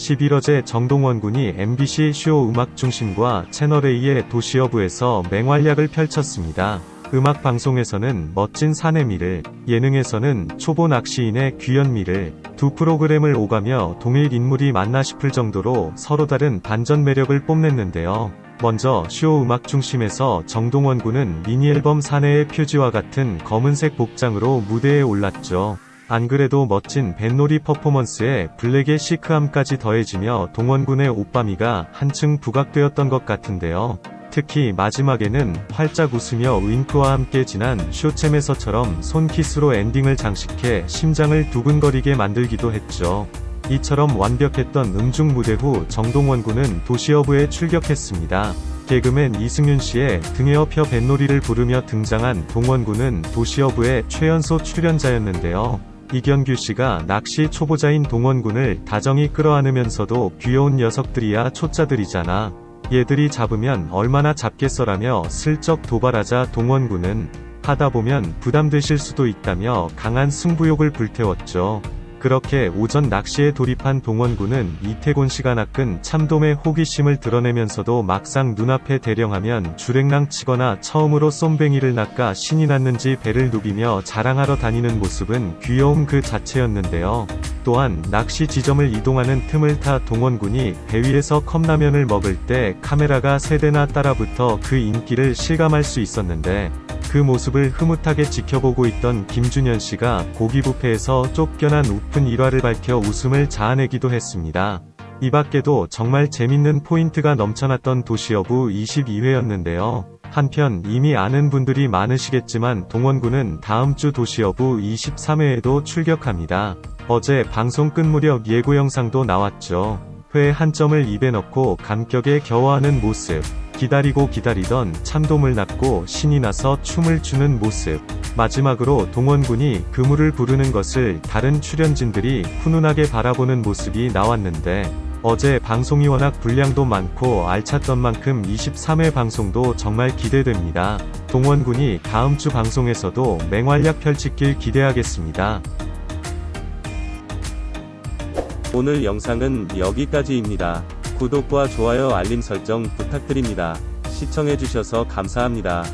11 어제 정동원 군이 MBC 쇼 음악 중심과 채널A의 도시여부에서 맹활약을 펼쳤습니다. 음악 방송에서는 멋진 사내미를, 예능에서는 초보 낚시인의 귀연미를, 두 프로그램을 오가며 동일 인물이 맞나 싶을 정도로 서로 다른 반전 매력을 뽐냈는데요. 먼저 쇼 음악 중심에서 정동원 군은 미니 앨범 사내의 표지와 같은 검은색 복장으로 무대에 올랐죠. 안 그래도 멋진 뱃놀이 퍼포먼스에 블랙의 시크함까지 더해지며 동원군의 옷바미가 한층 부각되었던 것 같은데요. 특히 마지막에는 활짝 웃으며 윙크와 함께 지난 쇼챔에서처럼 손키스로 엔딩을 장식해 심장을 두근거리게 만들기도 했죠. 이처럼 완벽했던 음중 무대 후 정동원 군은 도시어부에 출격했습니다. 개그맨 이승윤 씨의 등에 업혀 뱃놀이를 부르며 등장한 동원 군은 도시어부의 최연소 출연자였는데요. 이견규 씨가 낚시 초보자인 동원군을 다정히 끌어안으면서도 귀여운 녀석들이야 초짜들이잖아. 얘들이 잡으면 얼마나 잡겠어라며 슬쩍 도발하자 동원군은 하다 보면 부담되실 수도 있다며 강한 승부욕을 불태웠죠. 그렇게 오전 낚시에 돌입한 동원군은 이태곤 씨가 낚은 참돔의 호기심을 드러내면서도 막상 눈앞에 대령하면 주랭랑 치거나 처음으로 쏨뱅이를 낚아 신이 났는지 배를 누비며 자랑하러 다니는 모습은 귀여움 그 자체였는데요. 또한 낚시 지점을 이동하는 틈을 타 동원군이 배 위에서 컵라면을 먹을 때 카메라가 세대나 따라붙어 그 인기를 실감할 수 있었는데 그 모습을 흐뭇하게 지켜보고 있던 김준현 씨가 고기 뷔페에서 쫓겨난 우픈 일화를 밝혀 웃음을 자아내기도 했습니다. 이 밖에도 정말 재밌는 포인트가 넘쳐났던 도시여부 22회였는데요. 한편 이미 아는 분들이 많으시겠지만 동원군은 다음 주 도시여부 23회에도 출격합니다. 어제 방송 끝 무렵 예고 영상도 나왔죠. 회 한 점을 입에 넣고 감격에 겨워하는 모습. 기다리고 기다리던 참돔을 낚고 신이 나서 춤을 추는 모습. 마지막으로 동원군이 그물을 부르는 것을 다른 출연진들이 훈훈하게 바라보는 모습이 나왔는데, 어제 방송이 워낙 분량도 많고 알찼던 만큼 23회 방송도 정말 기대됩니다. 동원군이 다음 주 방송에서도 맹활약 펼치길 기대하겠습니다. 오늘 영상은 여기까지입니다. 구독과 좋아요 알림 설정 부탁드립니다. 시청해주셔서 감사합니다.